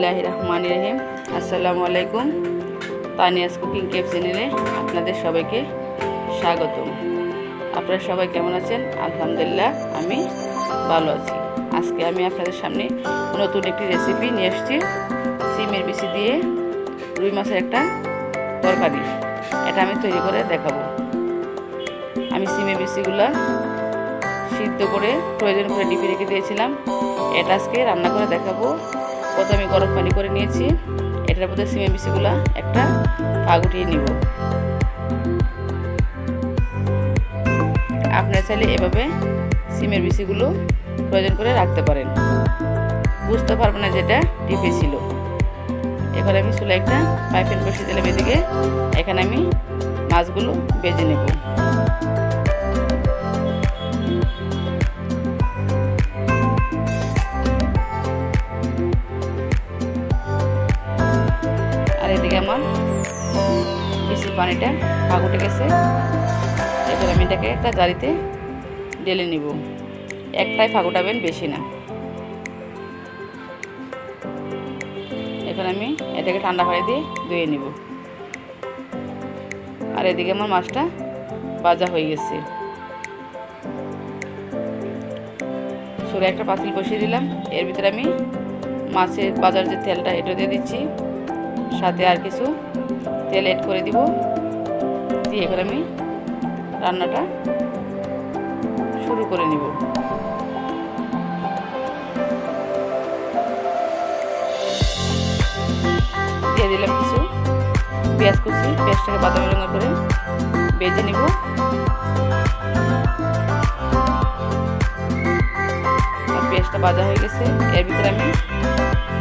বিসমিল্লাহ রহমান রহিম আসসালামু আলাইকুম। তানিয়াস কুকিং কেপ চ্যানেলে আপনাদের সবাইকে স্বাগতম। আপনারা সবাই কেমন আছেন? আলহামদুলিল্লাহ, আমি ভালো আছি। আজকে আমি আপনাদের সামনে নতুন একটি রেসিপি নিয়ে এসেছি সিমের বিচি দিয়ে রুই মাছের একটা তরকারি। এটা আমি তৈরি করে দেখাবো। আমি সিমের বিচিগুলো সিদ্ধ করে প্রয়োজন করে ডিপে রেখে দিয়েছিলাম। এটা আজকে রান্না করে দেখাবো। প্রথমে গরম পানি করে নিয়েছি। এটার মধ্যে সিমের বিচিগুলো একটা পা গুটিয়ে নিব। আপনারা চাইলে এভাবে সিমের বিচিগুলো প্রয়োজন করে রাখতে পারেন। বুঝতে পারব না যেটা টিপে ছিল। এখানে আমি চুলে একটা পাইপেন বসিয়ে দিলাম এদিকে। এখানে আমি মাছগুলো বেজে নেব। বেশি পানিটা ভাগ উঠে গেছে। এবার আমি এটাকে একটা জারিতে ঢেলে নিব। একটাই ফাঁক উঠাবেন বেশি না। এখন আমি এটাকে ঠান্ডা পানি দিয়ে ধুয়ে নিব। আর এদিকে আমার মাছটা ভাজা হয়ে গেছে। সরে একটা পাতিল বসিয়ে দিলাম। এর ভিতরে আমি মাছের বাজার যে তেলটা, এটা দিয়ে দিচ্ছি। সাথে আর কিছু তেল এড করে দিব। দিয়ে এবার আমি রান্নাটা শুরু করে নিব। দিয়ে দিলাম কিছু পেঁয়াজ কুচি, পেঁয়াজটাকে বাদামি রঙা করে বেজে নিব। পেঁয়াজটা ভাজা হয়ে গেছে। এর ভিতরে আমি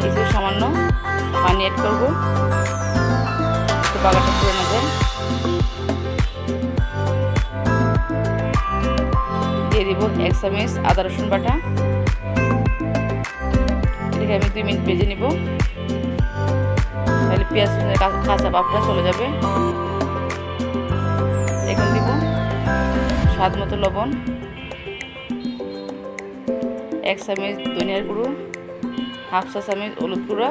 কিছু সামান্য পানি অ্যাড করব। একটু বাগাটা পুরো না দিয়ে দিব এক চামচ আদা, রসুন বাটা। এটাকে আমি দুই মিনিট ভেজে নিব। তাহলে পেঁয়াজ কাঁচা বাপটা চলে যাবে। এখন দিব স্বাদ মতো লবণ। এক চামচ ধনিয়ার গুঁড়ো, হাফ চা চামচ হলুদ গুঁড়ো।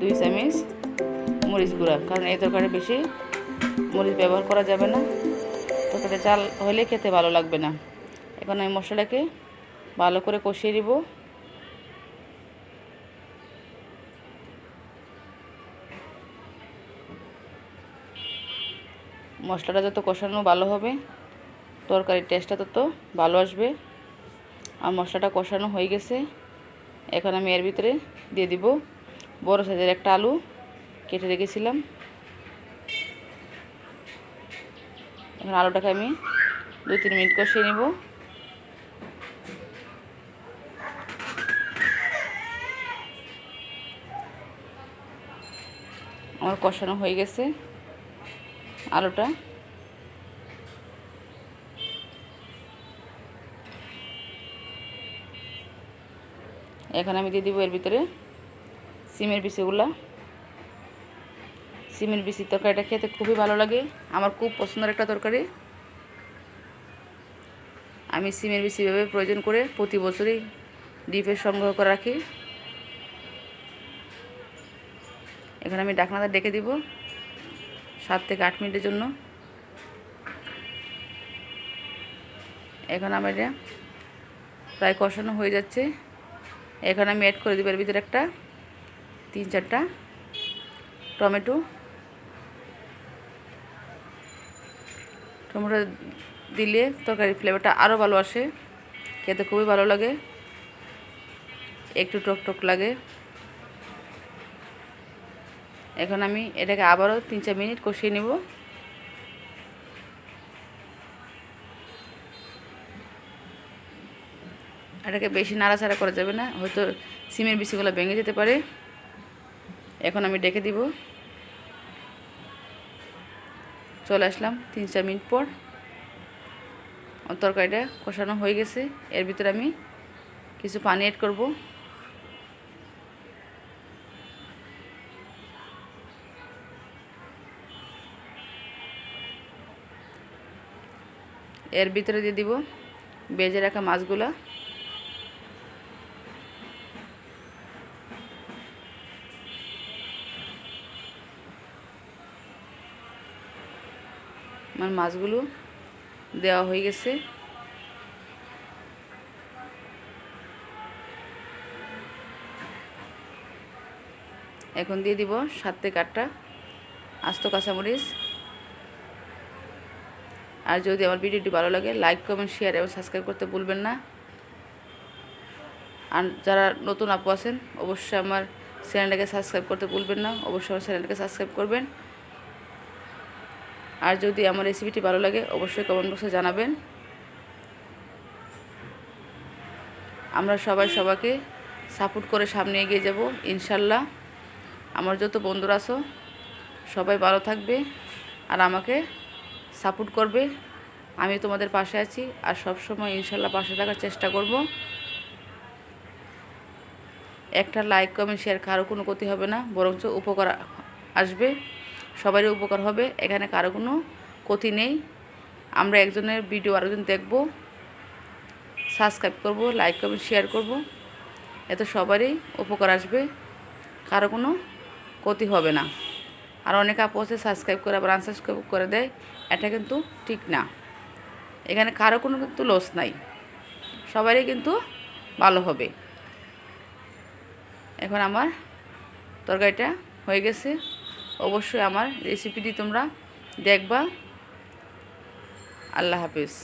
দুই চামচ মরিচ গুঁড়া, কারণ এই তরকারি বেশি মরিচ ব্যবহার করা যাবে না। তরকারি চাল হলে খেতে ভালো লাগবে না। এখন আমি মশলাটাকে ভালো করে কষিয়ে দিব মশলাটা যত কষানো ভালো হবে, তরকারির টেস্টটা তত ভালো আসবে। আর মশলাটা কষানো হয়ে গেছে। এখন আমি এর ভিতরে দিয়ে দিব বড় সাইজের একটা আলু কেটে রেখেছিলাম। এখন আলুটাকে আমি দুই তিন মিনিট কষিয়ে নেব। আমার কষানো হয়ে গেছে আলুটা। এখন আমি দিয়ে দিব এর ভিতরে সিমের বিচিগুলা। সিমের বিচির তরকারিটা খেতে খুবই ভালো লাগে। আমার খুব পছন্দের একটা তরকারি। আমি সিমের বিচি ভেবে প্রয়োজন করে প্রতি বছরই ডিপের সংগ্রহ করে রাখি। এখানে আমি ডাকনাটা ডেকে দিব সাত থেকে আট মিনিটের জন্য। এখন আমার প্রায় কষানো হয়ে যাচ্ছে। এখন আমি অ্যাড করে দিব এর ভিতরে একটা। তিন চারটা, টমেটো। টমেটো দিলে তরকারির ফ্লেভারটা আরও ভালো আসে, খেতে খুবই ভালো লাগে। একটু টক টক লাগে। এখন আমি এটাকে আবারও তিন চার মিনিট কষিয়ে নেব। এটাকে বেশি নাড়াচাড়া করা যাবে না, হয়তো সিমের বিচিগুলো ভেঙে যেতে পারে। এখন আমি ডেকে দিব। চলে আসলাম তিন চার মিনিট পর। তরকারিটা কষানো হয়ে গেছে। এর ভিতরে আমি কিছু পানি অ্যাড করব। এর ভিতরে দিয়ে দিব বেজে রাখা মাছগুলা। আমার মাছগুলো দেওয়া হয়ে গেছে। এখন দিয়ে দিব সাত থেকে আটটা আস্ত কাঁচামরিচ। আর যদি আমার ভিডিওটি ভালো লাগে লাইক কমেন্ট শেয়ার এবং সাবস্ক্রাইব করতে ভুলবেন না। আর যারা নতুন আপু আছেন, অবশ্যই আমার চ্যানেলটাকে সাবস্ক্রাইব করতে ভুলবেন না। অবশ্যই আমার চ্যানেলটাকে সাবস্ক্রাইব করবেন। আর যদি আমার রেসিপিটি ভালো লাগে, অবশ্যই কমেন্ট বক্সে জানাবেন। আমরা সবাই সবাইকে সাপোর্ট করে সামনে এগিয়ে যাব, ইনশাল্লাহ। আমার যত বন্ধুরা আছো, সবাই ভালো থাকবে আর আমাকে সাপোর্ট করবে। আমি তোমাদের পাশে আছি আর সব সময় ইনশাল্লাহ পাশে থাকার চেষ্টা করব। একটা লাইক কমেন্ট শেয়ার কারও কোনো ক্ষতি হবে না, বরঞ্চ উপকার আসবে। সবারই উপকার হবে। এখানে কারও কোনো ক্ষতি নেই। আমরা একজনের ভিডিও আরেকজন দেখব। সাবস্ক্রাইব করব লাইক কমেন্ট শেয়ার করব। এতে সবারই উপকার আসবে। কারও কোনো ক্ষতি হবে না। আর অনেক আপু আছে সাবস্ক্রাইব করে আবার আনসাবস্ক্রাইব করে দেয়। এটা কিন্তু ঠিক না। এখানে কারও কোনো কিন্তু লস নাই। সবারই কিন্তু ভালো হবে। এখন আমার তরকারিটা হয়ে গেছে। অবশ্যই আমার রেসিপিটি তোমরা দেখবা। আল্লাহ হাফিজ।